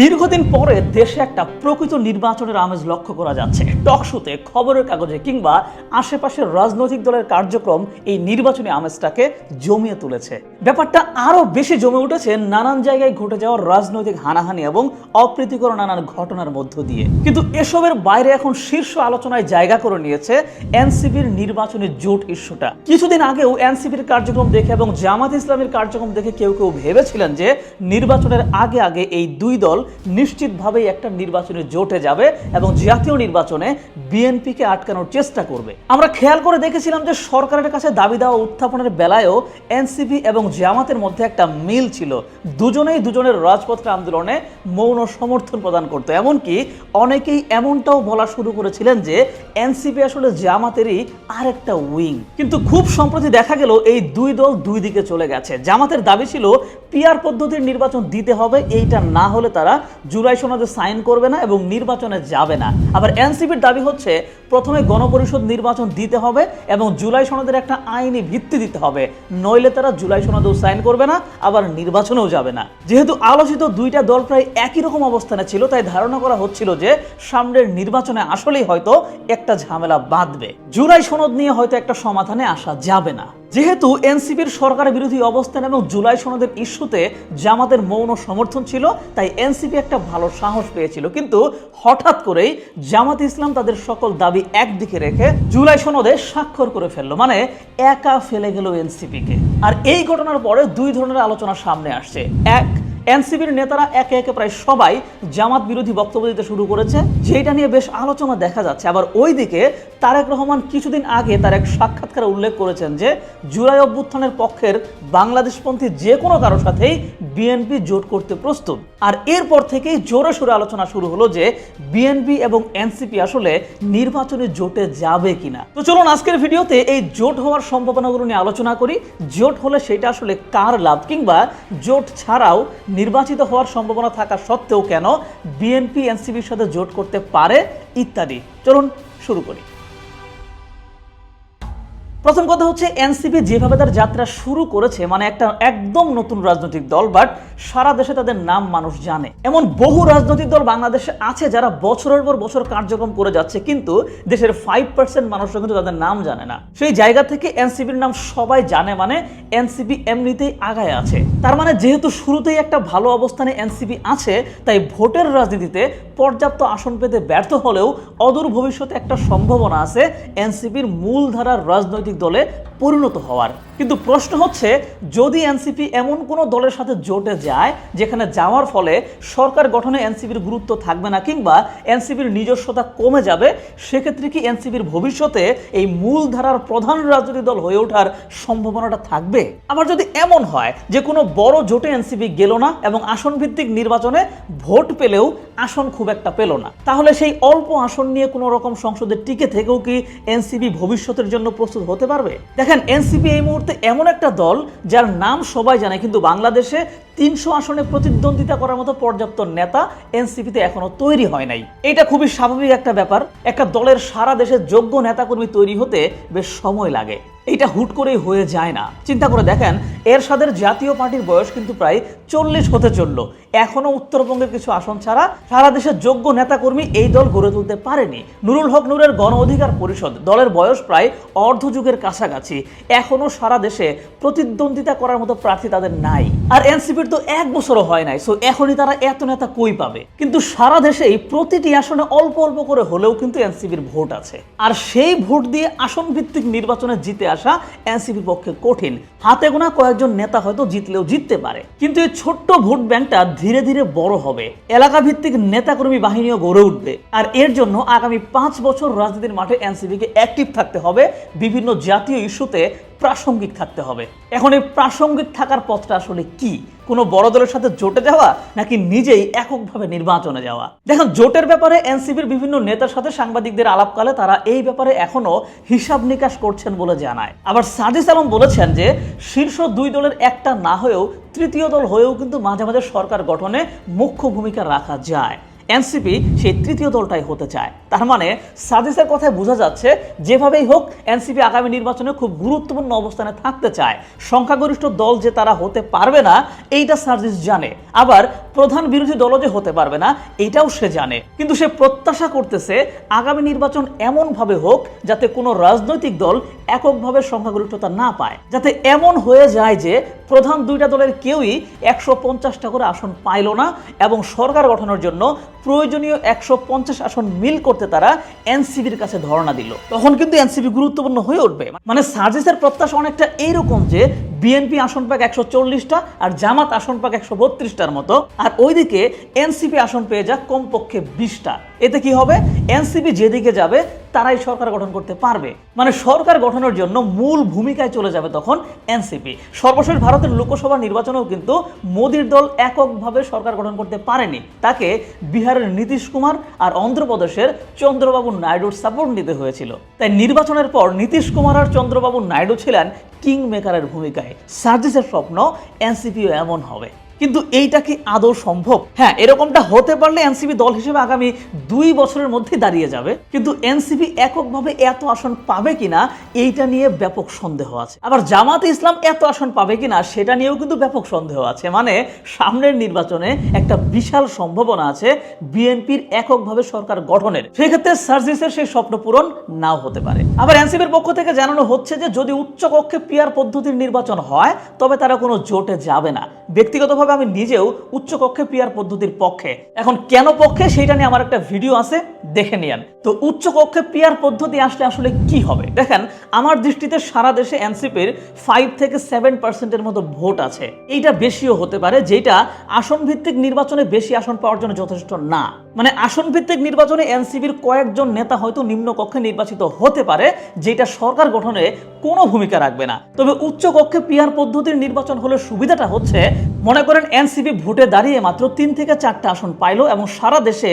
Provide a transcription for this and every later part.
দীর্ঘদিন পরে দেশে একটা প্রকৃত নির্বাচনের আমেজ লক্ষ্য করা যাচ্ছে। টকশোতে খবরের কাগজে কিংবা আশেপাশের রাজনৈতিক দলের কার্যক্রম এই নির্বাচনী আমেজটাকে জমিয়ে তুলেছে। ব্যাপারটা আরও বেশি জমে উঠেছে নানান জায়গায় ঘটে যাওয়া রাজনৈতিক হানাহানি এবং অপ্রীতিকর নানান ঘটনার মধ্য দিয়ে। কিন্তু এসবের বাইরে এখন শীর্ষ আলোচনায় জায়গা করে নিয়েছে এনসিপির নির্বাচনী জোট ইস্যুটা। কিছুদিন আগেও এনসিপির কার্যক্রম দেখে এবং জামাত ইসলামের কার্যক্রম দেখে কেউ কেউ ভেবেছিলেন যে নির্বাচনের আগে আগে এই দুই দল নিশ্চিতভাবেই একটা নির্বাচনে জোটে যাবে এবং জাতীয় নির্বাচনে বিএনপিকে আটকানোর চেষ্টা করবে। আমরা খেয়াল করে দেখেছিলাম যে সরকারের কাছে দাবি দেওয়া উত্থাপনের বেলায়ও এনসিপি এবং জামাতের মধ্যে একটা মিল ছিল। দুজনেই দুজনের রাজপথের আন্দোলনে মৌন সমর্থন প্রদান করতো। এমনকি অনেকেই এমনটাও বলা শুরু করেছিলেন যে এনসিপি আসলে জামাতেরই আরেকটা উইং। কিন্তু খুব সম্প্রতি দেখা গেল এই দুই দল দুই দিকে চলে গেছে। জামাতের দাবি ছিল, পিআর পদ্ধতির নির্বাচন দিতে হবে, এইটা না হলে তারা জুলাই সনদে সাইন করবে না এবং নির্বাচনে যাবে না। আবার এনসিপির দাবি হচ্ছে, প্রথমে গণপরিষদ নির্বাচন দিতে হবে এবং জুলাই সনদের একটা আইনি ভিত্তি দিতে হবে। নইলে তারা জুলাই সনদেও সাইন করবে না, আবার নির্বাচনেও যাবে না। যেহেতু আলোচিত দুইটা দল প্রায় একই রকম অবস্থানে ছিল, তাই ধারণা করা হচ্ছিল যে সামনের নির্বাচনে আসলেই হয়তো একটা ঝামেলা বাঁধবে। জুলাই সনদ নিয়ে হয়তো একটা সমাধানে আসা যাবে না। যেহেতু এনসিপির সরকার বিরোধী অবস্থান এবং জুলাই সনদের ইস্যুতে জামাতের মৌন সমর্থন ছিল, তাই এনসিপি একটা ভালো সাহস পেয়েছিল। কিন্তু হঠাৎ করেই জামাত ইসলাম তাদের সকল দাবি একদিকে রেখে জুলাই সনদে স্বাক্ষর করে ফেলল। মানে একা ফেলে গেল এনসিপিকে। আর এই ঘটনার পরে দুই ধরনের আলোচনা সামনে আসছে। এক এনসিপির নেতারা একে একে প্রায় সবাই জামাত বিরোধী বক্তব্য দিতে শুরু করেছে। যেটা নিয়ে বেশ আলোচনা দেখা যাচ্ছে। আবার ওইদিকে তারেক রহমান কিছুদিন আগে তার এক সাক্ষাৎকারে উল্লেখ করেছেন যে, জুলাই অভ্যুত্থানের পক্ষের বাংলাদেশপন্থী যে কোনো কারোর সাথেই বিএনপি জোট করতে প্রস্তুত। আর এরপর থেকেই জোরে সোরে আলোচনা শুরু হলো যে, বিএনপি এবং এনসিপি আসলে নির্বাচনে জোটে যাবে কিনা। তো চলুন আজকের ভিডিওতে এই জোট হওয়ার সম্ভাবনাগুলো নিয়ে আলোচনা করি। জোট হলে সেটা আসলে কার লাভ? কিংবা জোট ছাড়াও নির্বাচিত হওয়ার সম্ভাবনা থাকা সত্ত্বেও কেন বিএনপি, এনসিপির সাথে জোট করতে পারে ইত্যাদি? চলুন শুরু করি। প্রথম কথা হচ্ছে এনসিপি যেভাবে তার যাত্রা শুরু করেছে মানে একটা একদম নতুন রাজনৈতিক দল, বাট সারা দেশে তাদের নাম মানুষ জানে। এমন বহু রাজনৈতিক দল বাংলাদেশে আছে যারা বছরের পর বছর কার্যক্রম করে যাচ্ছে, কিন্তু দেশের ফাইভ পার্সেন্ট মানুষরা কিন্তু তাদের নাম জানে না। সেই জায়গা থেকে এনসিপির নাম সবাই জানে মানে এনসিপি এমনিতেই আগায় আছে। তার মানে যেহেতু শুরুতেই একটা ভালো অবস্থানে এনসিপি আছে, তাই ভোটের রাজনীতিতে পর্যাপ্ত আসন পেতে ব্যর্থ হলেও অদূর ভবিষ্যতে একটা সম্ভাবনা আছে এনসিপির মূলধারার রাজনৈতিক দলে পরিণত হওয়ার কিন্তু প্রশ্ন হচ্ছে, যদি এনসিপি এমন কোনো দলের সাথে জোটে যায়, যেখানে যাওয়ার ফলে সরকার গঠনে এনসিপির গুরুত্ব থাকবে না কিংবা এনসিপির নিজস্বতা কমে যাবে, সেক্ষেত্রে কি এনসিপির ভবিষ্যতে এই মূলধারার প্রধান রাজনৈতিক দল হয়ে ওঠার সম্ভাবনাটা থাকবে? আবার যদি এমন হয়, যে কোনো বড় জোটে এনসিপি গেল না এবং আসন ভিত্তিক নির্বাচনে ভোট পেলেও আসন খুব একটা পেল না, তাহলে সেই অল্প আসন নিয়ে কোনো রকম সংসদে টিকে থেকেও কি এনসিপি ভবিষ্যতের জন্য প্রস্তুত হতে পারবে? দেখেন, এনসিপি এই মুহূর্তে এমন একটা দল যার নাম সবাই জানে কিন্তু বাংলাদেশে তিনশো আসনে প্রতিদ্বন্দ্বিতা করার মতো পর্যাপ্ত নেতা এনসিপিতে এখনও তৈরি হয় নাই। এটা খুবই স্বাভাবিক একটা ব্যাপার। একটা দলের সারা দেশে যোগ্য নেতাকর্মী তৈরি হতে বেশ সময় লাগে। এটা হুট করেই হয়ে যায় না। চিন্তা করে দেখেন, এরশাদের জাতীয় পার্টির বয়স কিন্তু প্রায় চল্লিশ হতে চলল। এখনও উত্তরবঙ্গের কিছু আসন ছাড়া সারা দেশের যোগ্য নেতাকর্মী এই দল গড়ে তুলতে পারেনি। নুরুল হক নুরের গণ অধিকার পরিষদ, দলের বয়স প্রায় অর্ধযুগের কাছাকাছি। এখনও সারা দেশে প্রতিদ্বন্দ্বিতা করার মতো প্রার্থী তাদের নাই। আর এনসিপির তো এক বছরও হয় নাই। সো এখনই তারা এত নেতা কই পাবে? কিন্তু সারা দেশেই প্রতিটি আসনে অল্প অল্প করে হলেও কিন্তু এনসিপির ভোট আছে। আর সেই ভোট দিয়ে আসন ভিত্তিক নির্বাচনে জিতে আসা এনসিপির পক্ষে কঠিন। হাতে গোনা কয়েকজন নেতা হয়তো জিতলেও জিততে পারে। কিন্তু এই ছোট্ট ভোট ব্যাংকটা ধীরে ধীরে বড় হবে। এলাকা ভিত্তিক নেতাকর্মী বাহিনীও গড়ে উঠবে। আর এর জন্য আগামী পাঁচ বছর রাজনীতির মাঠে এনসিপিকে অ্যাক্টিভ থাকতে হবে। বিভিন্ন জাতীয় ইস্যুতে প্রাসঙ্গিক থাকতে হবে। এখন এই প্রাসঙ্গিক থাকার পথটা আসলে কি? কোনো বড় দলের সাথে জোটে যাওয়া নাকি নিজেই এককভাবে নির্বাচনে যাওয়া? দেখেন, জোটের ব্যাপারে এনসিপির বিভিন্ন নেতার সাথে সাংবাদিকদের আলাপকালে তারা এই ব্যাপারে এখনও হিসাব নিকাশ করছেন বলে জানায়। আবার সাজিস আলম বলেছেন যে, শীর্ষ দুই দলের একটা না হয়েও তৃতীয় দল হয়েও কিন্তু মাঝে মাঝে সরকার গঠনে মুখ্য ভূমিকা রাখা যায়। এনসিপি সেই তৃতীয় দলটাই হতে চায়। তার মানে সার্জিসের কথায় বোঝা যাচ্ছে, যেভাবেই হোক, এনসিপি আগামী নির্বাচনে খুব গুরুত্বপূর্ণ অবস্থানে থাকতে চায়। সংখ্যাগরিষ্ঠ দল যে তারা হতে পারবে না, এইটা সার্জিস জানে। আবার প্রধান বিরোধী দলও যে হতে পারবে না এইটাও সে জানে। কিন্তু সে প্রত্যাশা করতেছে আগামী নির্বাচন এমনভাবে হোক, যাতে কোনো রাজনৈতিক দল এককভাবে সংখ্যাগরিষ্ঠতা না পায়। যাতে এমন হয়ে যায় যে প্রধান দুইটা দলের কেউই একশো পঞ্চাশটা করে আসন পাইল না এবং সরকার গঠনের জন্য প্রয়োজনীয় একশো পঞ্চাশ আসন মিল করতে তারা এনসিবির কাছে ধর্ণা দিল। তখন কিন্তু এনসিবি গুরুত্বপূর্ণ হয়ে উঠবে। মানে সার্জিসের প্রত্যাশা অনেকটা এইরকম যে বিএনপি আসন পাক একশো চল্লিশটা আর জামাত আসন পাক একশো বত্রিশটার মতো। আর ওইদিকে এনসিপি আসন পেয়ে যাক কমপক্ষে বিশটা। এতে কি হবে? এনসিপি যেদিকে যাবে, তারাই সরকার গঠন করতে পারবে। মানে সরকার গঠনের জন্য মূল ভূমিকায় চলে যাবে তখন এনসিপি। সর্বশেষ ভারতের লোকসভা নির্বাচনেও কিন্তু মোদির দল এককভাবে সরকার গঠন করতে পারেনি। তাকে বিহারের নীতিশ কুমার আর অন্ধ্রপ্রদেশের চন্দ্রবাবু নাইডুর সাপোর্ট নিতে হয়েছিল। তাই নির্বাচনের পর নীতিশ কুমার আর চন্দ্রবাবু নাইডু ছিলেন কিং মেকারের ভূমিকায়। সার্জিসের স্বপ্ন এনসিপিও এমন হবে। কিন্তু এইটা কি আদৌ সম্ভব? হ্যাঁ এরকমটা হতে পারলে এনসিপি দল হিসেবে আগামী দুই বছরের মধ্যে দাঁড়িয়ে যাবে। কিন্তু এনসিপি এককভাবে এত আসন পাবে কিনা, এইটা নিয়ে ব্যাপক সন্দেহ আছে। আবার জামাতে ইসলাম এত আসন পাবে কিনা, সেটা নিয়েও কিন্তু ব্যাপক সন্দেহ আছে। মানে সামনের নির্বাচনে একটা বিশাল সম্ভাবনা আছে বিএনপির এককভাবে সরকার গঠনের। সেক্ষেত্রে সার্জিসের সেই স্বপ্ন পূরণ নাও হতে পারে। আবার এনসিপির পক্ষ থেকে জানানো হচ্ছে যে, যদি উচ্চকক্ষে পিয়ার পদ্ধতির নির্বাচন হয়, তবে তারা কোনো জোটে যাবে না। ব্যক্তিগতভাবে আমি নিজেও উচ্চকক্ষে পিয়ার পদ্ধতির পক্ষে। এখন কেন পক্ষে? সেইটা নিয়ে আমার একটা ভিডিও আছে, দেখে নিয়েন। তো উচ্চকক্ষে পিয়ার পদ্ধতি আসলে আসলে কি হবে? দেখেন, আমার দৃষ্টিতে সারা দেশে এনসিপির ফাইভ থেকে সেভেন পার্সেন্টের মতো ভোট আছে। এইটা বেশিও হতে পারে, যেটা আসন ভিত্তিক নির্বাচনে বেশি আসন পাওয়ার জন্য যথেষ্ট না। মানে আসন ভিত্তিক নির্বাচনে এনসিপির কয়েকজন নেতা হয়তো নিম্ন কক্ষে নির্বাচিত হতে পারে, যেটা সরকার গঠনে কোনো ভূমিকা রাখবে না। তবে উচ্চ কক্ষে পিয়ার পদ্ধতির নির্বাচন হলে সুবিধাটা হচ্ছে, মনে করেন এনসিপি ভোটে দাঁড়িয়ে মাত্র তিন থেকে চারটা আসন পাইলো এবং সারা দেশে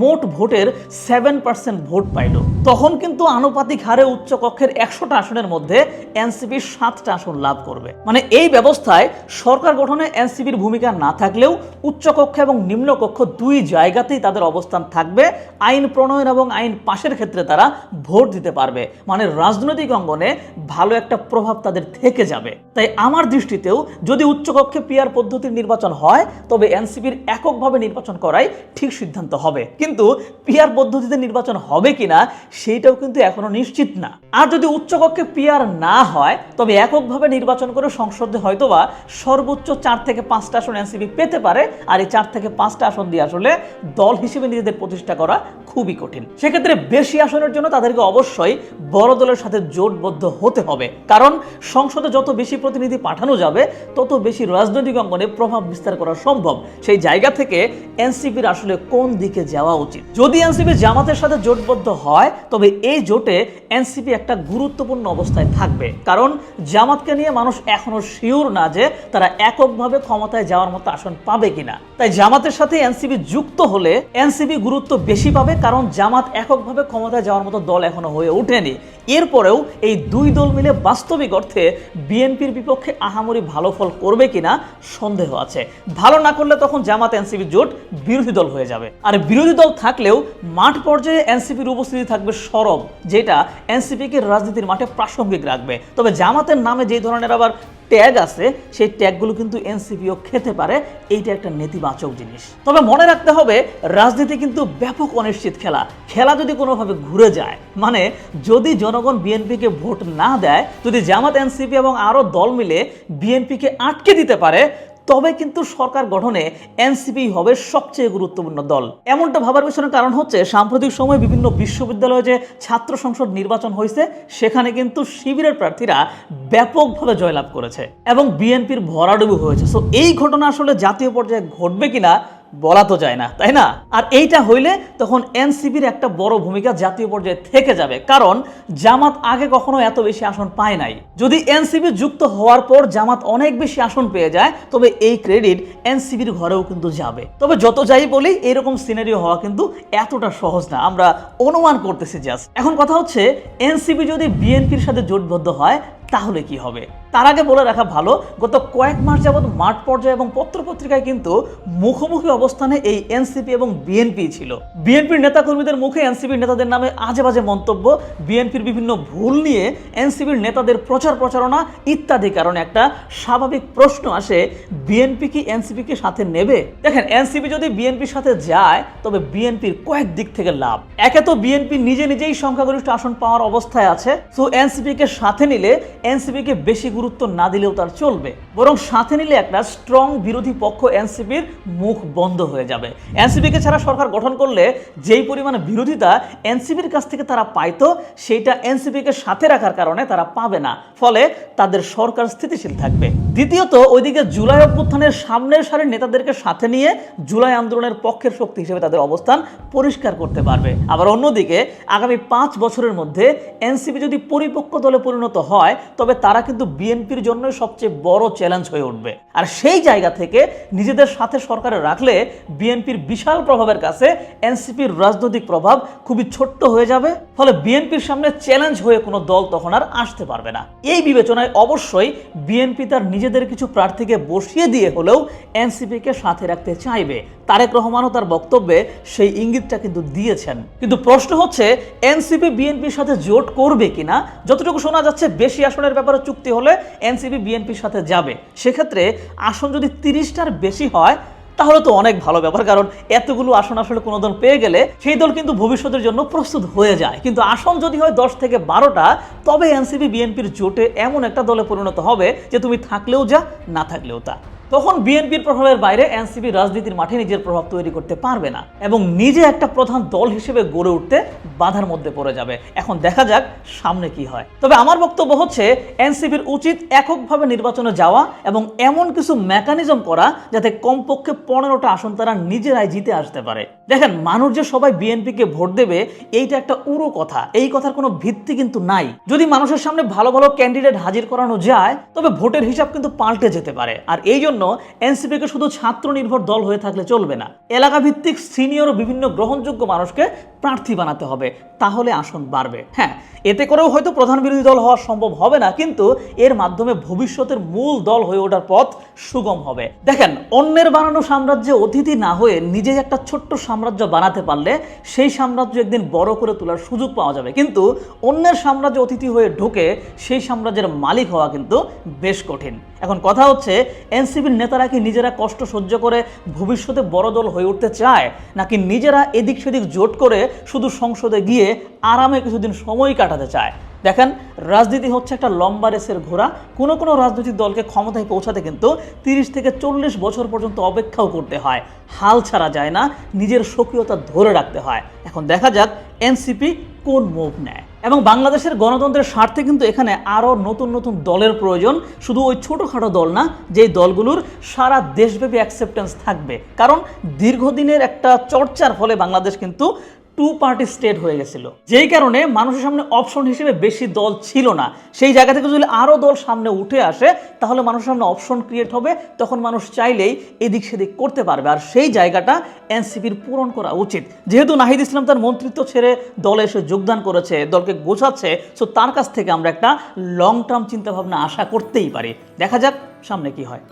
মোট ভোটের সেভেন পার্সেন্ট ভোট পাইলো। তখন কিন্তু আনুপাতিক হারে উচ্চ কক্ষের একশোটা আসনের মধ্যে এনসিপি সাতটা আসন লাভ করবে। মানে এই ব্যবস্থায় সরকার গঠনে এনসিপির ভূমিকা না থাকলেও উচ্চ কক্ষ এবং নিম্ন কক্ষ দুই জায়গাতেই তাদের অবস্থান থাকবে, আইন প্রণয়ন এবং আইন পাশের ক্ষেত্রে তারা ভোট দিতে পারবে। মানে রাজনৈতিক অঙ্গনে ভালো একটা প্রভাব তাদের থেকে যাবে। তাই আমার দৃষ্টিতেও যদি উচ্চকক্ষে পিয়ার পদ্ধতির নির্বাচন হয়, তবে এনসিপির এককভাবে নির্বাচন করাই ঠিক সিদ্ধান্ত হবে। কিন্তু পিয়ার পদ্ধতিতে নির্বাচন হবে কিনা, সেইটাও কিন্তু এখনও নিশ্চিত না। আর যদি উচ্চকক্ষে পিয়ার না হয়, তবে এককভাবে নির্বাচন করে সংসদে হয়তোবা সর্বোচ্চ চার থেকে পাঁচটা আসন এনসিপি পেতে পারে। আর এই চার থেকে পাঁচটা আসন দিয়ে আসলে দল হিসেবে নিজেদের প্রতিষ্ঠা করা খুবই কঠিন। সেক্ষেত্রে বেশি আসনের জন্য তাদেরকে অবশ্যই বড় দলের সাথে জোটবদ্ধ হতে হবে। কারণ সংসদে যত বেশি প্রতিনিধি পাঠানো যাবে, তত বেশি রাজনৈতিক অঙ্গনে প্রভাব বিস্তার করা সম্ভব। সেই জায়গা থেকে এনসিপির আসলে কোন দিকে যাওয়া উচিত? যদি এনসিপি জামাতের সাথে জোটবদ্ধ হয়, তবে এই জোটে এনসিপি একটা গুরুত্বপূর্ণ অবস্থায় থাকবে। কারণ জামাতকে নিয়ে মানুষ এখনও শিওর না যে তারা এককভাবে ক্ষমতায় যাওয়ার মতো আসন পাবে কিনা। তাই জামাতের সাথে এনসিপি যুক্ত হলে এনসিপি গুরুত্ব বেশি পাবে কারণ জামাত এককভাবে ক্ষমতায় যাওয়ার মতো দল এখনও হয়ে ওঠেনি। এরপরেও এই দুই দল মিলে বাস্তবিক অর্থে বিএনপির বিপক্ষে আহামরি ভালো ফল করবে কিনা সন্দেহ আছে। ভালো না করলে তখন জামাত এনসিপি জোট বিরোধী দল হয়ে যাবে। আর বিরোধী দল থাকলেও মাঠ পর্যায়ে এনসিপির উপস্থিতি থাকবে সরব, যেটা এনসিপিকে রাজনীতির মাঠে প্রাসঙ্গিক রাখবে। তবে জামাতের নামে যে ধরনের আবার ট্যাগ আছে, সেই ট্যাগগুলো কিন্তু এনসিপিও খেতে পারে, এইটা একটা নেতিবাচক জিনিস। তবে মনে রাখতে হবে, রাজনীতি কিন্তু ব্যাপক অনিশ্চিত খেলা। খেলা যদি কোনোভাবে ঘুরে যায় মানে যদি জনগণ বিএনপিকে ভোট না দেয়, যদি জামাত এনসিপি এবং আরও দল মিলে বিএনপিকে আটকে দিতে পারে তবে কিন্তু সরকার গঠনে এনসিপি হবে সবচেয়ে গুরুত্বপূর্ণ দল। এমনটা ভাবার পেছনে কারণ হচ্ছে, সাম্প্রতিক সময়ে বিভিন্ন বিশ্ববিদ্যালয়ে যে ছাত্র সংসদ নির্বাচন হয়েছে, সেখানে কিন্তু শিবিরের প্রার্থীরা ব্যাপকভাবে জয়লাভ করেছে এবং বিএনপির ভরাডুবি হয়েছে। সো এই ঘটনা আসলে জাতীয় পর্যায়ে ঘটবে কিনা বলা তো যায় না, তাই না? আর এইটা হইলে তখন এনসিপির একটা বড় ভূমিকা জাতীয় পর্যায়ে থেকে যাবে। কারণ জামাত আগে কখনো এত বেশি আসন পায় নাই। যদি এনসিপি যুক্ত হওয়ার পর জামাত অনেক বেশি আসন পেয়ে যায়, তবে এই ক্রেডিট এনসিপির ঘরেও কিন্তু যাবে। তবে যত যাই বলি, এরকম সিনারিও হওয়া কিন্তু এতটা সহজ না। আমরা অনুমান করতেছি জাস্ট এখন কথা হচ্ছে, এনসিপি যদি বিএনপির সাথে জোটবদ্ধ হয় তাহলে কি হবে? তার আগে বলে রাখা ভালো, গত কয়েক মাস যাবৎ মাঠ পর্যায়ে এবং পত্রপত্রিকায় কিন্তু মুখোমুখি অবস্থানে এই এনসিপি এবং বিএনপি ছিল। বিএনপির নেতাকর্মীদের মুখে এনসিপির নেতাদের নামে আজে বাজে মন্তব্য, বিএনপির বিভিন্ন ভুল নিয়ে এনসিপির নেতাদের প্রচার প্রচারণা ইত্যাদি কারণে একটা স্বাভাবিক প্রশ্ন আসে, বিএনপি কি এনসিপিকে সাথে নেবে? দেখেন, এনসিপি যদি বিএনপির সাথে যায়, তবে বিএনপির কয়েক দিক থেকে লাভ। একে তো বিএনপি নিজে নিজেই সংখ্যাগরিষ্ঠ আসন পাওয়ার অবস্থায় আছে সো এনসিপি কে সাথে নিলে এনসিপি কে বেশি গুরুত্ব না দিলেও তার চলবে। বরং সাথে নিলে একটা স্ট্রং বিরোধী পক্ষ এনসিপির মুখ বন্ধ হয়ে যাবে। এনসিপিকে ছাড়া সরকার গঠন করলে যেই পরিমাণে বিরোধিতা এনসিপির কাছ থেকে তারা পাইতো, সেইটা এনসিপিকে সাথে রাখার কারণে তারা পাবে না। ফলে তাদের সরকার স্থিতিশীল থাকবে। দ্বিতীয়ত, ওইদিকে জুলাই অভ্যুত্থানের সামনের সারির নেতাদেরকে সাথে নিয়ে জুলাই আন্দোলনের পক্ষের শক্তি হিসেবে তাদের অবস্থান পরিষ্কার করতে পারবে। আবার অন্যদিকে, আগামী পাঁচ বছরের মধ্যে এনসিপি যদি পরিপক্ক দলে পরিণত হয় তবে তারা কিন্তু বিএনপির জন্য সবচেয়ে বড় চ্যালেঞ্জ হয়ে উঠবে। আর সেই জায়গা থেকে নিজেদের সাথে সরকারে রাখলে বিএনপির বিশাল প্রভাবের কাছে এনসিপির রাজনৈতিক প্রভাব খুবই ছোট্ট হয়ে যাবে, ফলে বিএনপির সামনে চ্যালেঞ্জ হয়ে কোনো দল তখন আর আসতে পারবে না। এই বিবেচনায় অবশ্যই বিএনপি তার নিজেদের কিছু প্রার্থীকে বসিয়ে দিয়ে হলেও এনসিপিকে সাথে রাখতে চাইবে। তারেক রহমানও তার বক্তব্যে সেই ইঙ্গিতটা কিন্তু দিয়েছেন। কিন্তু প্রশ্ন হচ্ছে, এনসিপি বিএনপির সাথে জোট করবে কিনা? যতটুকু শোনা যাচ্ছে, বেশি আসনের ব্যাপারে চুক্তি হলে এনসিপি, বিএনপির সাথে যাবে। সেক্ষেত্রে আসন যদি তিরিশটার বেশি হয়, তাহলে তো অনেক ভালো ব্যাপার, কারণ এতগুলো আসন আসলে কোনো দল পেয়ে গেলে সেই দল কিন্তু ভবিষ্যতের জন্য প্রস্তুত হয়ে যায়। কিন্তু আসন যদি হয় দশ থেকে বারোটা, তবে এনসিপি, বিএনপির জোটে এমন একটা দলে পরিণত হবে যে তুমি থাকলেও যা, না থাকলেও তা। তখন বিএনপির প্রভাবের বাইরে এনসিপি রাজনীতির মাঠে নিজের প্রভাব তৈরি করতে পারবে না এবং নিজে একটা প্রধান দল হিসেবে গড়ে উঠতে বাধার মধ্যে পড়ে যাবে। এখন দেখা যাক সামনে কি হয়। তবে আমার বক্তব্য হচ্ছে, এনসিপির উচিত এককভাবে নির্বাচনে যাওয়া এবং এমন কিছু মেকানিজম করা যাতে কমপক্ষে পনেরোটা আসন তারা নিজেরাই জিতে আসতে পারে। দেখেন, মানুষ যে সবাই বিএনপিকে ভোট দেবে, এইটা একটা উড়ো কথা। এই কথার কোনো ভিত্তি কিন্তু নাই। যদি মানুষের সামনে ভালো ভালো ক্যান্ডিডেট হাজির করানো যায়, তবে ভোটের হিসাব কিন্তু পাল্টে যেতে পারে। আর এই জন্য এনসিপিকে শুধু ছাত্র নির্ভর দল হয়ে থাকলে চলবে না। এলাকা ভিত্তিক সিনিয়র ও বিভিন্ন গ্রহণযোগ্য মানুষকে প্রার্থী বানাতে হবে, তাহলে আসন বাড়বে। হ্যাঁ এতে করেও হয়তো প্রধান বিরোধী দল হওয়া সম্ভব হবে না, কিন্তু এর মাধ্যমে ভবিষ্যতের মূল দল হয়ে ওঠার পথ সুগম হবে। দেখেন, অন্যের বানানো সাম্রাজ্যে অতিথি না হয়ে নিজে একটা ছোট্ট সাম্রাজ্য বানাতে পারলে সেই সাম্রাজ্য একদিন বড় করে তোলার সুযোগ পাওয়া যাবে। কিন্তু অন্যের সাম্রাজ্যে অতিথি হয়ে ঢুকে সেই সাম্রাজ্যের মালিক হওয়া কিন্তু বেশ কঠিন। এখন কথা হচ্ছে, এনসিপির নেতারা কি নিজেরা কষ্ট সহ্য করে ভবিষ্যতে বড় দল হয়ে উঠতে চায়, নাকি নিজেরা এদিক সেদিক জোট করে শুধু সংসদে গিয়ে আরামে কিছুদিন সময় কাটাতে চায়। দেখেন, রাজনীতি হচ্ছে একটা লম্বা রেসের ঘোড়া। কোনো কোনো রাজনৈতিক দলকে ক্ষমতায় পৌঁছাতে কিন্তু তিরিশ থেকে চল্লিশ বছর পর্যন্ত অপেক্ষাও করতে হয়। হাল ছাড়া যায় না, নিজের সক্রিয়তা ধরে রাখতে হয়। এখন দেখা যাক এনসিপি কোন মুভ নেয়। এবং বাংলাদেশের গণতন্ত্রের স্বার্থে কিন্তু এখানে আরও নতুন নতুন দলের প্রয়োজন। শুধু ওই ছোটোখাটো দল না, যেই দলগুলোর সারা দেশব্যাপী অ্যাকসেপ্টেন্স থাকবে। কারণ দীর্ঘদিনের একটা চর্চার ফলে বাংলাদেশ কিন্তু টু পার্টি স্টেট হয়ে গেছিল। যেই কারণে মানুষের সামনে অপশন হিসেবে বেশি দল ছিল না। সেই জায়গা থেকে যদি আরও দল সামনে উঠে আসে, তাহলে মানুষের সামনে অপশন ক্রিয়েট হবে। তখন মানুষ চাইলেই এদিক সেদিক করতে পারবে। আর সেই জায়গাটা এনসিপির পূরণ করা উচিত। যেহেতু নাহিদ ইসলাম তার মন্ত্রিত্ব ছেড়ে দলে এসে যোগদান করেছে, দলকে গোছাচ্ছে সো তার কাছ থেকে আমরা একটা লং টার্ম চিন্তাভাবনা আশা করতেই পারি। দেখা যাক সামনে কি হয়।